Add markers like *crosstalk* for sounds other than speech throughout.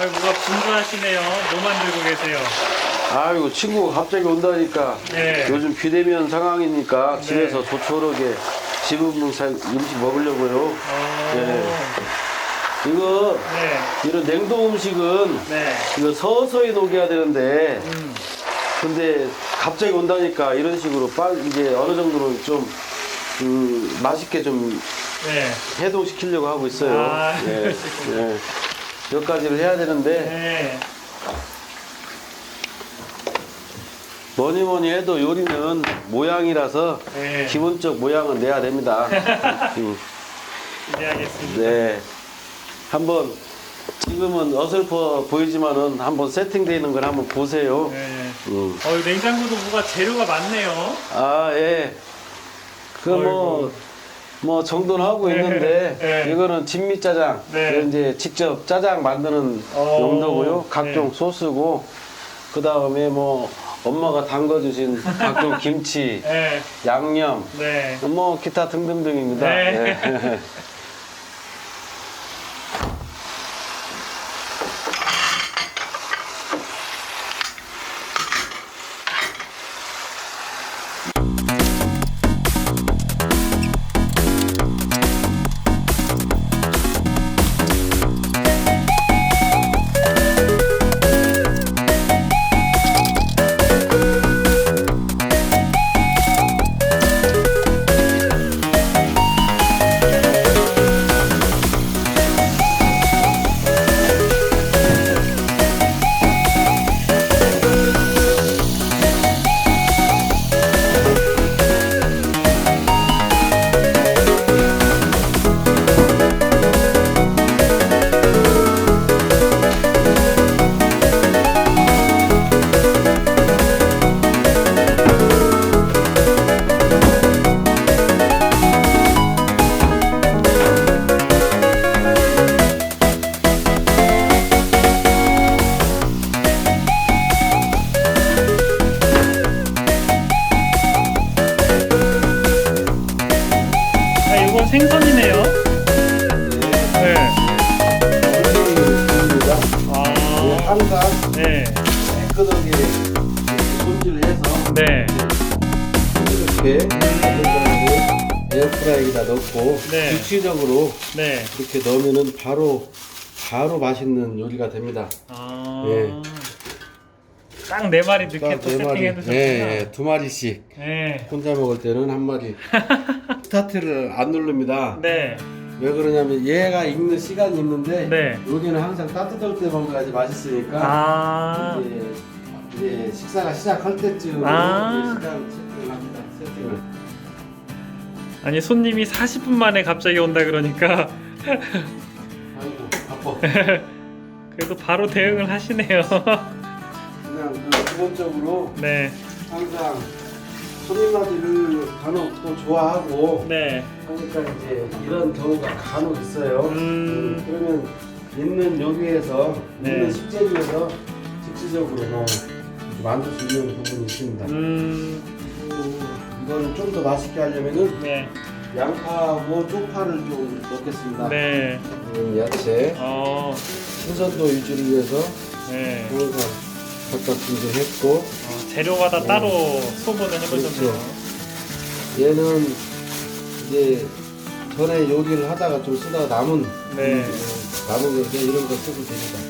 아유 뭐가 분주하시네요. 뭐 만들고 계세요? 아이고 친구가 갑자기 온다니까 네. 요즘 비대면 상황이니까 네. 집에서 조촐하게 집 음식 음식 먹으려고요. 어... 네. 이거 네. 이런 냉동 음식은 네. 이거 서서히 녹여야 되는데 음. 근데 갑자기 온다니까 이런 식으로 빨리 이제 어느 정도는 좀 음, 맛있게 좀 네. 해동시키려고 하고 있어요. 아, 예. 예. *laughs* 몇 가지를 해야 되는데 네. 뭐니 뭐니 해도 요리는 모양이라서 네. 기본적 모양은 내야 됩니다. *laughs* 음, 기대하겠습니다. 네. 한번 지금은 어설퍼 보이지만은 한번 세팅되어 있는 걸 한번 보세요. 네. 음. 어, 이 냉장고도 뭐가 재료가 많네요. 아, 예. 그 뭐. 뭐 정도는 하고 네, 있는데 네. 이거는 진미 짜장. 네. 이거 이제 직접 짜장 만드는 어, 용도고요. 각종 네. 소스고 그 다음에 뭐 엄마가 담궈주신 *laughs* 각종 김치, 네. 양념, 네. 뭐 기타 등등등입니다. 네. 네. *laughs* 아, 이건 생선이네요. 네. 입니다 아. 항상 네. 깨끗하게 손질을 해서 네. 이렇게 에어프라이기다 넣고 네. 규칙적으로 네. 이렇게 넣으면은 바로 바로 맛있는 요리가 됩니다. 아. 예. 딱 네 마리 늦게 딱 또 네 마리, 세팅해 두셨구나. 예, 예, 두 마리씩 네. 혼자 먹을 때는 한 마리. *laughs* 스타트를 안 누릅니다. 네. 왜 그러냐면 얘가 익는 시간이 있는데 네. 여기는 항상 따뜻할 때 먹어야지 맛있으니까 아. 이제, 이제 식사가 시작할 때쯤 아. 시간 세팅을 합니다. 세팅을. 아니 손님이 40분 만에 갑자기 온다 그러니까 아이고 바빠. *laughs* 그래도 바로 대응을 하시네요. *laughs* 그냥 그 기본적으로 네. 항상 손님마디를 간혹 또 좋아하고 네. 하니까 이제 이런 경우가 간혹 있어요. 음. 그러면 있는 요리에서 네. 있는 식재료에서 직접적으로 뭐 만들 수 있는 부분이 있습니다. 음. 또 이거는 좀 더 맛있게 하려면은 네. 양파하고 쪽파를 좀 넣겠습니다. 네. 음, 야채 어. 신선도 유지를 위해서 네. 항상 각각 준비했고 어, 재료마다 따로 소분을 해보셨네요. 얘는 이제 전에 요리를 하다가 좀 쓰다가 남은 네. 음, 남은 건데 이런 거 쓰면 됩니다.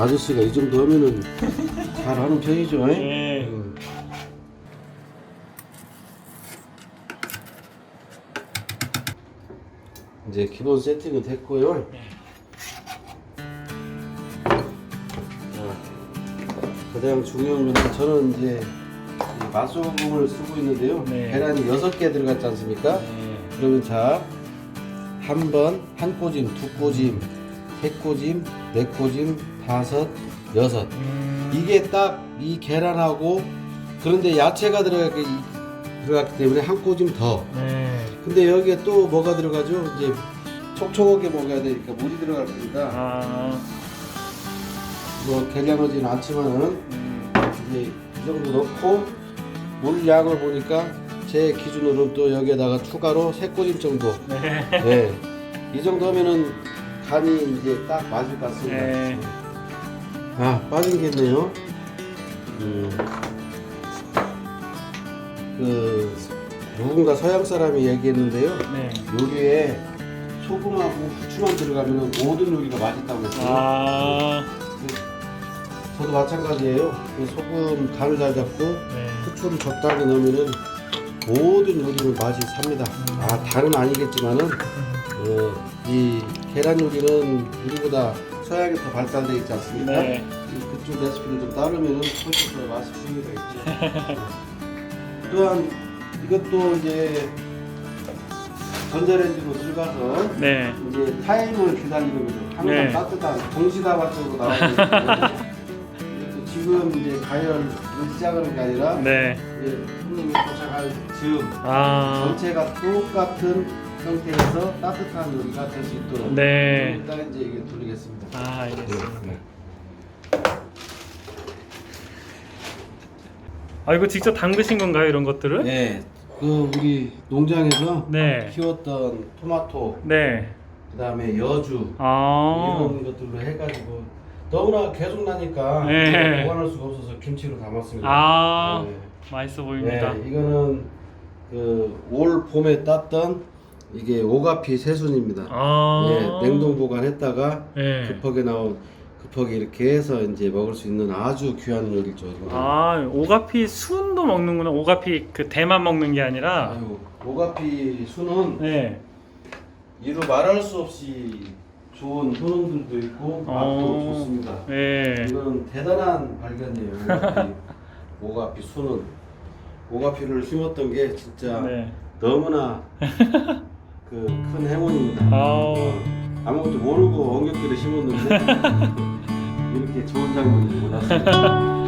아저씨가 이 정도 하면은 잘 하는 편이죠. 네. 음. 이제 기본 세팅은 됐고요. 자, 가장 중요한 거는 저는 이제 이 맛소금을 쓰고 있는데요. 네. 계란이 여섯 개 들어갔지 않습니까? 네. 그러면 자 3번 한 꼬짐, 두 꼬짐, 세 꼬짐, 네 꼬짐, 다섯, 여섯. 음, 이게 딱 이 계란하고 그런데 야채가 들어가기 들어갔기 때문에 한 꼬짐 더. 네. 근데 여기에 또 뭐가 들어가죠? 이제 촉촉하게 먹어야 되니까 물이 들어갈 겁니다. 아, 뭐 계량하지는 않지만은 음, 이제 이 정도 넣고 물 양을 보니까 제 기준으로는 또 여기에다가 추가로 세 꼬짐 정도. 네. 네. 이 정도면은 간이 이제 딱 맞을 것 같습니다. 네. 아 빠진 게 있네요. 음, 그 누군가 서양 사람이 얘기했는데요. 네. 요리에 소금하고 후추만 들어가면 모든 요리가 맛있다고 했어요. 아, 저도 마찬가지예요. 그 소금 간을 잘 잡고 네. 후추를 적당히 넣으면은 모든 요리는 맛이 삽니다. 아 다는 아니겠지만은 어, *laughs* 이 계란 요리는 우리보다 서양이 더 발달되어 있지 않습니까? 네. 이 그쪽 레시피를 좀 따르면은 훨씬 더 맛이 풍미가 있죠. 또한 이것도 이제 전자레인지로 들어가서 네. 이제 타임을 기다리는 거죠. 항상 네. 따뜻한 동시다발적으로 나오고 있는데 지금 이제 가열 시작하는 게 아니라 네. 이제 손님이 도착할 즈음 아, 전체가 똑같은 상태에서 따뜻한 요리가 될 수 있도록 네. 일단 이제 이게 돌리겠습니다. 아, 알겠습니다. 네. 아, 이거 직접 담그신 건가요, 이런 것들을? 네, 그 우리 농장에서 네. 키웠던 토마토, 네. 그다음에 여주 아, 이런 것들로 해가지고 너무나 계속 나니까 네. 보관할 수가 없어서 김치로 담았습니다. 아, 네. 맛있어 보입니다. 네, 이거는 그 올 봄에 땄던 이게 오가피 새순입니다. 아, 예, 냉동 보관했다가 네. 급하게 나온 급하게 이렇게 해서 이제 먹을 수 있는 아주 귀한 요리죠. 이거는. 아, 오가피 순도 먹는구나. 오가피 그 대만 먹는 게 아니라. 아유, 오가피 순은 네. 이루 말할 수 없이 좋은 효능들도 있고 맛도 어. 좋습니다. 네. 이거는 대단한 발견이에요. 오가피, 오가피 순은 오가피를 심었던 게 진짜 네. 너무나 *laughs* 그 큰 행운입니다. 아우. 어, 아무것도 모르고 엉겹기를 심었는데 *laughs* 이렇게 좋은 장면을 몰랐어요.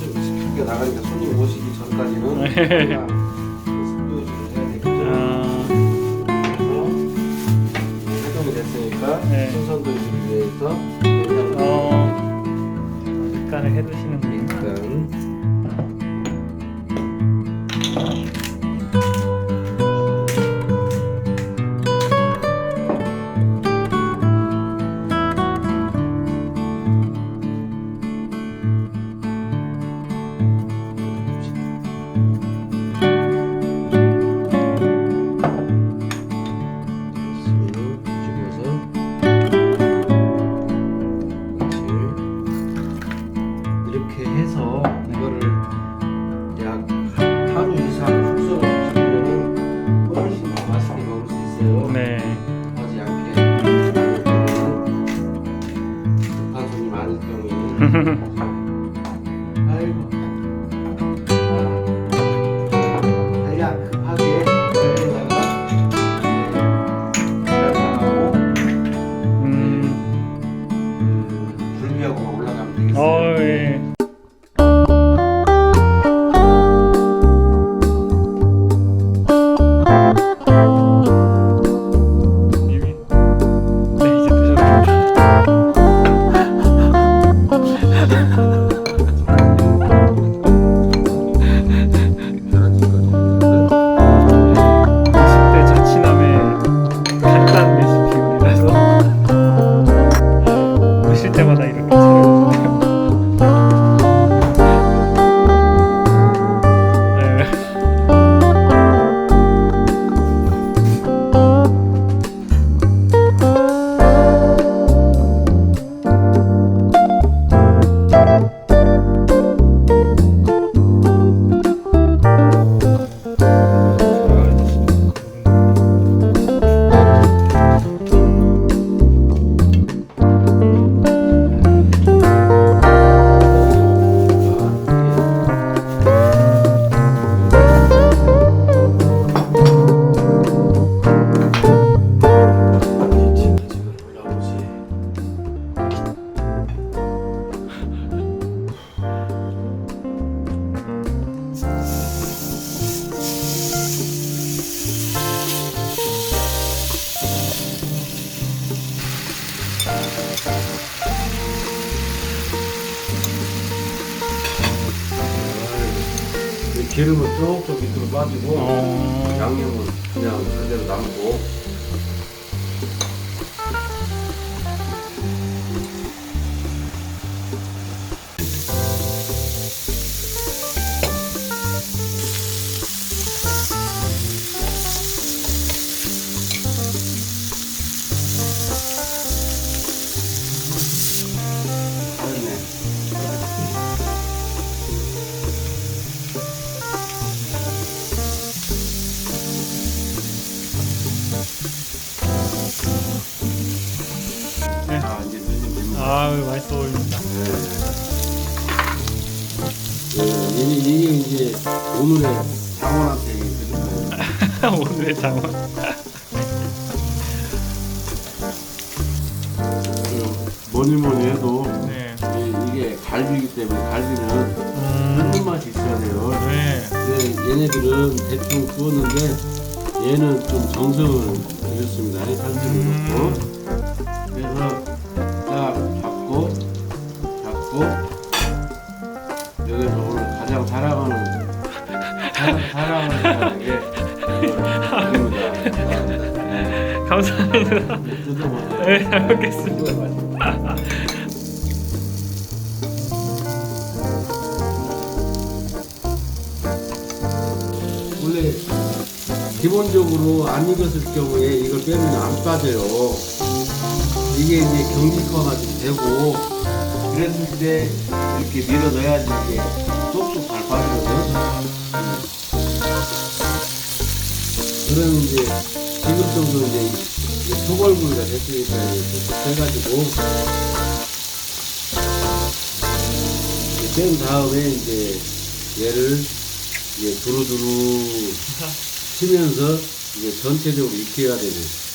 좀 크게 나가니까 손님 오시기 전까지는 네. 그냥 습도유지를 해야 되겠죠. 아, 그래서 해동이 됐으니까 네. 신선도 유지를 위해서 어. 밑간을 해두시는군요. 일단 기름은 쪽쪽 밑으로 빠지고 어. 양념은 그냥 그대로 남고 아유 맛있어 보입니다. 네, 이게, 이제 오늘의 장원한테 드릴 거예요. *laughs* 오늘의 장원. 그 뭐니 뭐니 해도 네. 이- 이게 갈비이기 때문에 갈비는 음. 끓는 맛이 있어야 돼요. 네. 근데 얘네들은 대충 구웠는데 얘는 좀 정성을 들였습니다. 살찌를 넣고 그래서 사랑하는 이걸 드립니다. 감사합니다. 네, 잘 먹겠습니다. 원래 기본적으로 안 익었을 경우에 이걸 빼면 안 빠져요. 이게 이제 경직화가 좀 되고 그랬을 때 이렇게 밀어 넣어야지 이게 쏙쏙 잘 빠지거든. 그러면 이제 지금 정도 이제 초벌구이가 됐으니까 해가지고. 뺀 다음에 이제 얘를 이제 두루두루 *laughs* 치면서 이제 전체적으로 익혀야 되는